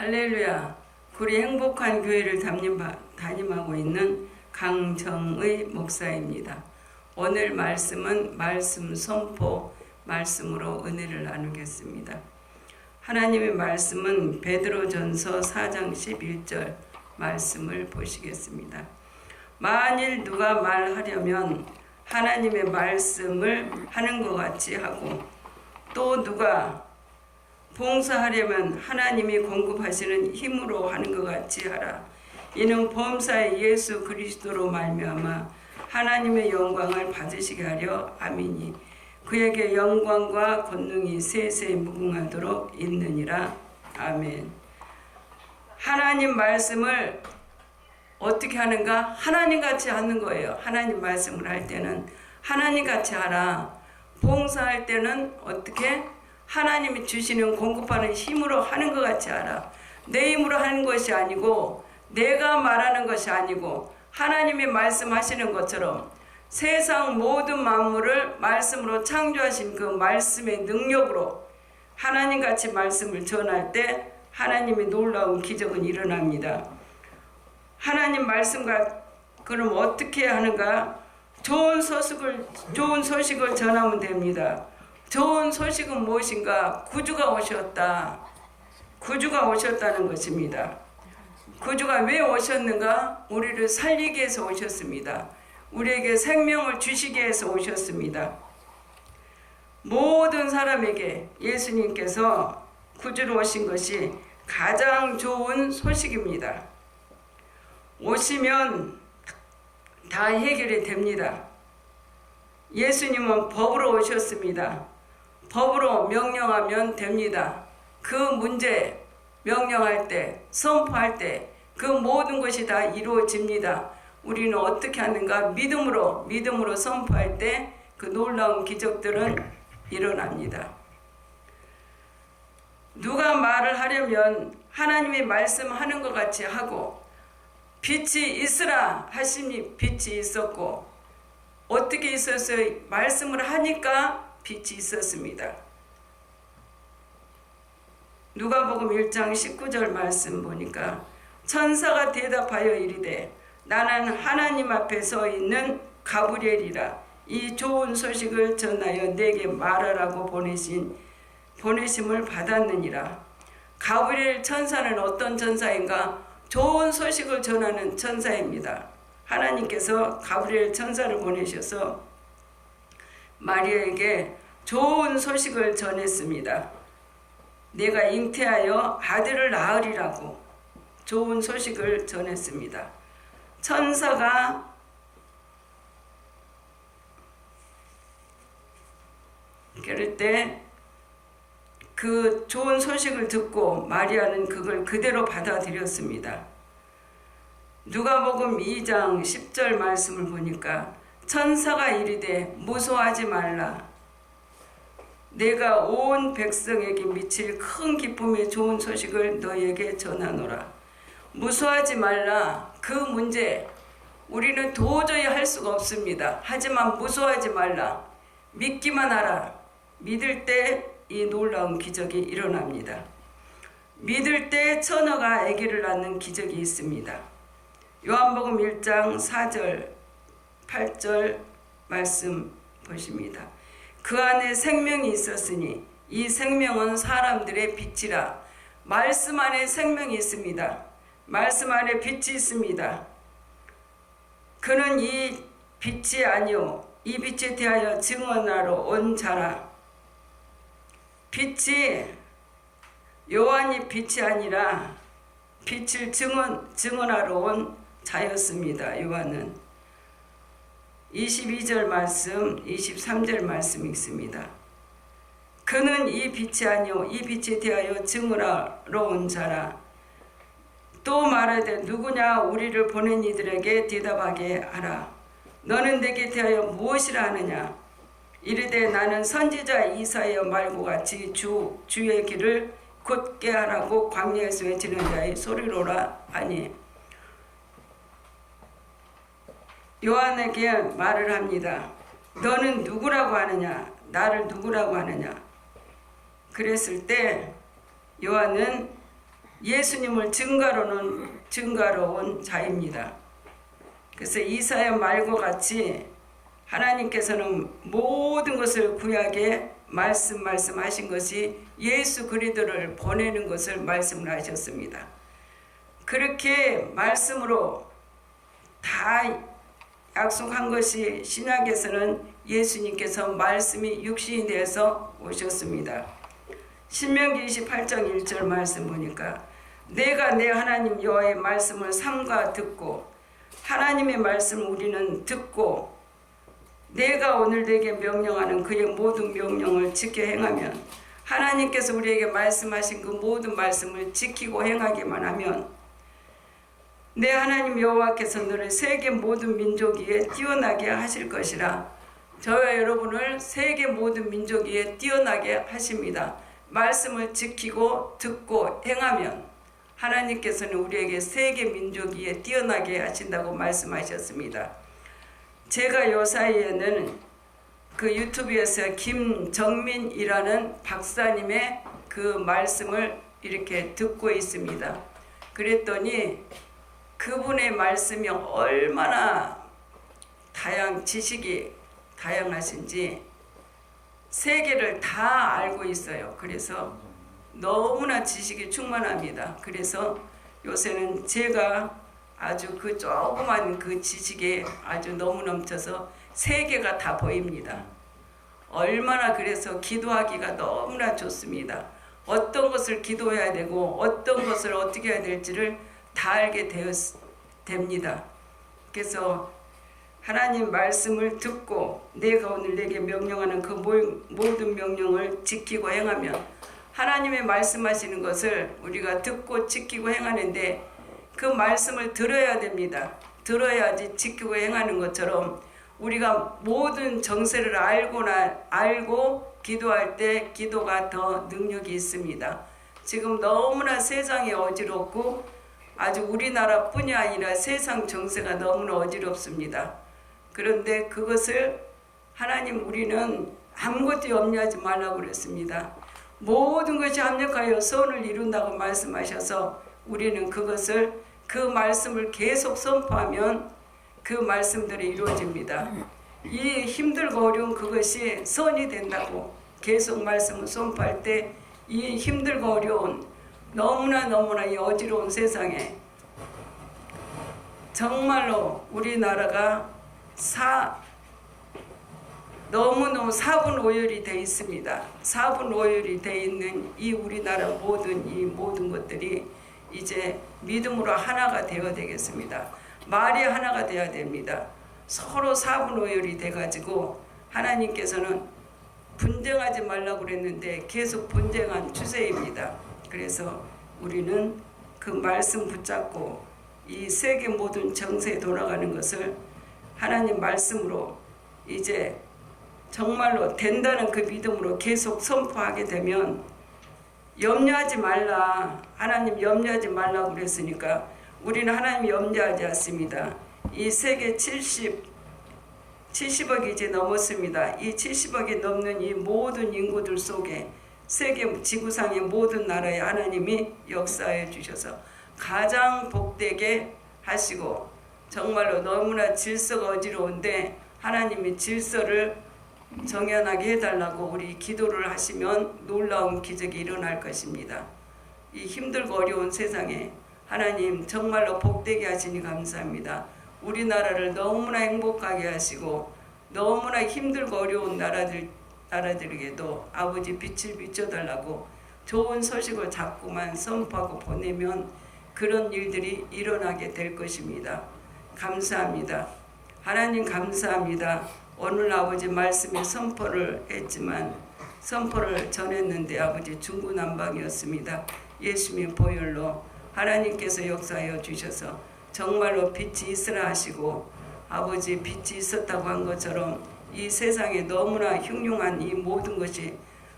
할렐루야. 구리 행복한 교회를 담임, 담임하고 있는 강정의 목사입니다. 오늘 말씀은 말씀 선포 말씀으로 은혜를 나누겠습니다. 하나님의 말씀은 베드로전서 4장 11절 말씀을 보시겠습니다. 만일 누가 말하려면 하나님의 말씀을 하는 것 같이 하고 또 누가 봉사하려면 하나님이 공급하시는 힘으로 하는 것 같이 하라. 이는 범사의 예수 그리스도로 말미암아 하나님의 영광을 받으시게 하려 아미니 그에게 영광과 권능이 세세 무궁하도록 있느니라 아멘. 하나님 말씀을 어떻게 하는가? 하나님 같이 하는 거예요. 하나님 말씀을 할 때는 하나님 같이 하라. 봉사할 때는 어떻게? 하나님이 주시는 공급하는 힘으로 하는 것 같이 하라. 내 힘으로 하는 것이 아니고 내가 말하는 것이 아니고 하나님이 말씀하시는 것처럼 세상 모든 만물을 말씀으로 창조하신 그 말씀의 능력으로 하나님 같이 말씀을 전할 때 하나님의 놀라운 기적은 일어납니다. 하나님 말씀과 그럼 어떻게 하는가? 좋은 소식을 좋은 소식을 전하면 됩니다. 좋은 소식은 무엇인가? 구주가 오셨다. 구주가 오셨다는 것입니다. 구주가 왜 오셨는가? 우리를 살리기 위해서 오셨습니다. 우리에게 생명을 주시기 위해서 오셨습니다. 모든 사람에게 예수님께서 구주로 오신 것이 가장 좋은 소식입니다. 오시면 다 해결이 됩니다. 예수님은 법으로 오셨습니다. 법으로 명령하면 됩니다. 그 문제 명령할 때, 선포할 때 그 모든 것이 다 이루어집니다. 우리는 어떻게 하는가? 믿음으로, 믿음으로 선포할 때 그 놀라운 기적들은 일어납니다. 누가 말을 하려면 하나님이 말씀하는 것 같이 하고 빛이 있으라 하시니 빛이 있었고 어떻게 있었어요? 말씀을 하니까 빛이 있었습니다. 누가복음 1장 19절 말씀 보니까 천사가 대답하여 이르되 나는 하나님 앞에 서 있는 가브리엘이라 이 좋은 소식을 전하여 내게 말하라고 보내신 보내심을 받았느니라. 가브리엘 천사는 어떤 천사인가? 좋은 소식을 전하는 천사입니다. 하나님께서 가브리엘 천사를 보내셔서 마리아에게 좋은 소식을 전했습니다. 내가 잉태하여 아들을 낳으리라고 좋은 소식을 전했습니다. 천사가 그럴 때 그 좋은 소식을 듣고 마리아는 그걸 그대로 받아들였습니다. 누가복음 2장 10절 말씀을 보니까 천사가 이르되 무서워하지 말라. 내가 온 백성에게 미칠 큰 기쁨의 좋은 소식을 너에게 전하노라. 무서워하지 말라. 그 문제 우리는 도저히 할 수가 없습니다. 하지만 무서워하지 말라. 믿기만 하라. 믿을 때 이 놀라운 기적이 일어납니다. 믿을 때 처녀가 아기를 낳는 기적이 있습니다. 요한복음 1장 4절 8절 말씀 보십니다. 그 안에 생명이 있었으니 이 생명은 사람들의 빛이라 말씀 안에 생명이 있습니다. 말씀 안에 빛이 있습니다. 그는 이 빛이 아니요 이 빛에 대하여 증언하러 온 자라 빛이 요한이 빛이 아니라 빛을 증언 증언하러 온 자였습니다. 요한은 22절 말씀, 23절 말씀 있습니다. 그는 이 빛이 아니요 이 빛에 대하여 증언하러 온 자라. 또 말하되 누구냐 우리를 보낸 이들에게 대답하게 하라. 너는 내게 대하여 무엇이라 하느냐? 이르되 나는 선지자 이사여 말고 같이 주 주의 길을 곧게 하라고 광야에서 외치는 자의 소리로라 하니 요한에게 말을 합니다. 너는 누구라고 하느냐? 나를 누구라고 하느냐? 그랬을 때 요한은 예수님을 증가로는 증가로 온 자입니다. 그래서 이사야 말과 같이 하나님께서는 모든 것을 구약에 말씀 말씀하신 것이 예수 그리스도를 보내는 것을 말씀을 하셨습니다. 그렇게 말씀으로 다 약속한 것이 신약에서는 예수님께서 말씀이 육신이 되어서 오셨습니다. 신명기 28장 1절 말씀 보니까 내가 내 하나님 여호와의 말씀을 삼가 듣고 하나님의 말씀을 우리는 듣고 내가 오늘 내게 명령하는 그의 모든 명령을 지켜 행하면 하나님께서 우리에게 말씀하신 그 모든 말씀을 지키고 행하기만 하면 내 하나님 여호와께서 너를 세계 모든 민족 위에 뛰어나게 하실 것이라 저와 여러분을 세계 모든 민족 위에 뛰어나게 하십니다. 말씀을 지키고 듣고 행하면 하나님께서는 우리에게 세계 민족 위에 뛰어나게 하신다고 말씀하셨습니다. 제가 요 사이에는 그 유튜브에서 김정민이라는 박사님의 그 말씀을 이렇게 듣고 있습니다. 그랬더니 그분의 말씀이 얼마나 다양 지식이 다양하신지 세계를 다 알고 있어요. 그래서 너무나 지식이 충만합니다. 그래서 요새는 제가 아주 그 조그만 그 지식에 아주 너무 넘쳐서 세계가 다 보입니다. 얼마나 그래서 기도하기가 너무나 좋습니다. 어떤 것을 기도해야 되고 어떤 것을 어떻게 해야 될지를 다 알게 되었, 됩니다. 그래서 하나님 말씀을 듣고 내가 오늘 내게 명령하는 그 모든 명령을 지키고 행하면 하나님의 말씀하시는 것을 우리가 듣고 지키고 행하는데 그 말씀을 들어야 됩니다. 들어야지 지키고 행하는 것처럼 우리가 모든 정세를 알고나 알고 기도할 때 기도가 더 능력이 있습니다. 지금 너무나 세상이 어지럽고 아주 우리나라뿐이 아니라 세상 정세가 너무나 어지럽습니다. 그런데 그것을 하나님 우리는 아무것도 염려하지 말라고 그랬습니다. 모든 것이 합력하여 선을 이룬다고 말씀하셔서 우리는 그것을 그 말씀을 계속 선포하면 그 말씀들이 이루어집니다. 이 힘들고 어려운 그것이 선이 된다고 계속 말씀을 선포할 때 이 힘들고 어려운 너무나 너무나 이 어지러운 세상에 정말로 우리나라가 사 너무너무 사분오열이 돼 있습니다. 사분오열이 돼 있는 이 우리나라 모든 이 모든 것들이 이제 믿음으로 하나가 되어야 되겠습니다. 말이 하나가 되어야 됩니다. 서로 사분오열이 돼 가지고 하나님께서는 분쟁하지 말라고 그랬는데 계속 분쟁한 추세입니다. 그래서 우리는 그 말씀 붙잡고 이 세계 모든 정세에 돌아가는 것을 하나님 말씀으로 이제 정말로 된다는 그 믿음으로 계속 선포하게 되면 염려하지 말라. 하나님 염려하지 말라고 그랬으니까 우리는 하나님 염려하지 않습니다. 이 세계 70 70억이 이제 넘었습니다. 이 70억이 넘는 이 모든 인구들 속에 세계 지구상의 모든 나라에 하나님이 역사해 주셔서 가장 복되게 하시고 정말로 너무나 질서가 어지러운데 하나님이 질서를 정연하게 해달라고 우리 기도를 하시면 놀라운 기적이 일어날 것입니다. 이 힘들고 어려운 세상에 하나님 정말로 복되게 하시니 감사합니다. 우리나라를 너무나 행복하게 하시고 너무나 힘들고 어려운 나라들 나라들에게도 아버지 빛을 비춰달라고 좋은 소식을 자꾸만 선포하고 보내면 그런 일들이 일어나게 될 것입니다. 감사합니다. 하나님 감사합니다. 오늘 아버지 말씀에 선포를 했지만 선포를 전했는데 아버지 중구난방이었습니다. 예수님 보혈로 하나님께서 역사하여 주셔서 정말로 빛이 있으라 하시고 아버지 빛이 있었다고 한 것처럼 이 세상에 너무나 흉흉한 이 모든 것이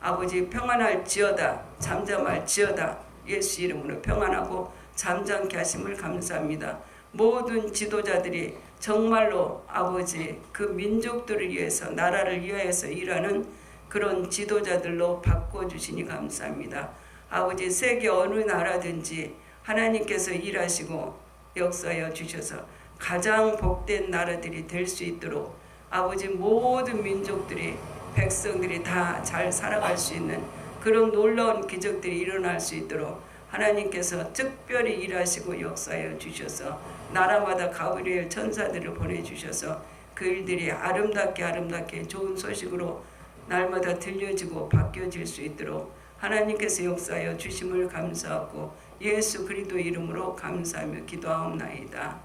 아버지 평안할지어다 잠잠할지어다 예수 이름으로 평안하고 잠잠케 하심을 감사합니다. 모든 지도자들이 정말로 아버지 그 민족들을 위해서 나라를 위하여서 일하는 그런 지도자들로 바꿔주시니 감사합니다. 아버지 세계 어느 나라든지 하나님께서 일하시고 역사하여 주셔서 가장 복된 나라들이 될 수 있도록 아버지 모든 민족들이 백성들이 다 잘 살아갈 수 있는 그런 놀라운 기적들이 일어날 수 있도록 하나님께서 특별히 일하시고 역사하여 주셔서 나라마다 가브리엘 천사들을 보내주셔서 그 일들이 아름답게 아름답게 좋은 소식으로 날마다 들려지고 바뀌어질 수 있도록 하나님께서 역사하여 주심을 감사하고 예수 그리스도 이름으로 감사하며 기도하옵나이다.